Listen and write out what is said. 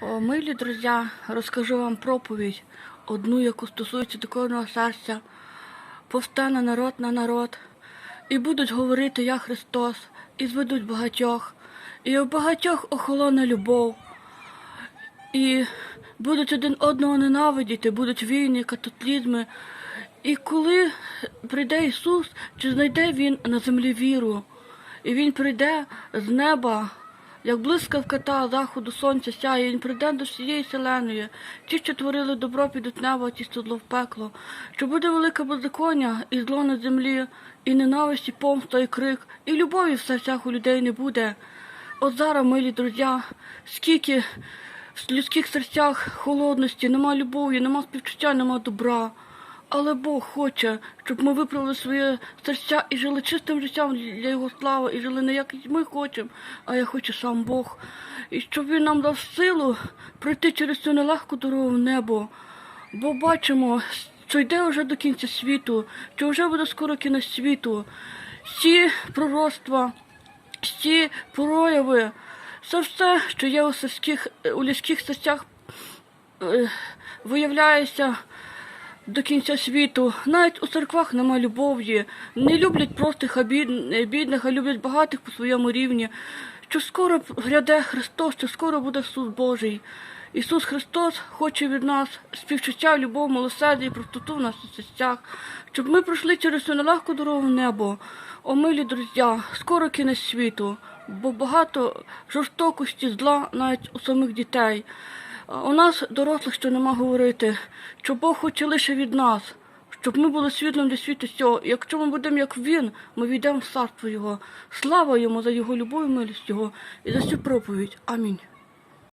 О, милі друзі, розкажу вам проповідь, одну, яку стосується духовного серця. Повстане народ на народ, і будуть говорити Я Христос, і зведуть багатьох, і у багатьох охолоне любов, і будуть один одного ненавидіти, будуть війни, катаклізми. І коли прийде Ісус, чи знайде Він на землі віру, і Він прийде з неба, як блискавка та заходу сонця сяє, Він прийде до всієї селеної. Ті, що творили добро, підуть в небо, ті, зло в пекло. Що буде велике беззаконня, і зло на землі, і ненависть, і помста, і крик, і любові в серцях у людей не буде. От зараз, милі друзі, скільки в людських серцях холодності, нема любові, нема співчуття, нема добра. Але Бог хоче, щоб ми виправили своє серця і жили чистим життям для Його слави, і жили не як ми хочемо, а як хоче сам Бог. І щоб Він нам дав силу пройти через цю нелегку дорогу в небо. Бо бачимо, що йде вже до кінця світу, що вже буде скоро кінець світу. Всі пророцтва, всі прояви, це все, що є у людських серцях, е, виявляється до кінця світу. Навіть у церквах нема любові. Не люблять простих, а бідних, а люблять багатих по своєму рівні. Що скоро гряде Христос, що скоро буде суд Божий. Ісус Христос хоче від нас співчуття, любов, милосердя і простоту в наших серцях, щоб ми пройшли через цю нелегку дорогу в небо. О, милі друзі, скоро кінець світу, бо багато жорстокості, зла навіть у самих дітей. У нас, дорослих, що нема говорити, що Бог хоче лише від нас, щоб ми були світлом для світу цього. Якщо ми будемо як Він, ми війдемо в царство Його. Слава йому за його любов і милість Його і за цю проповідь. Амінь.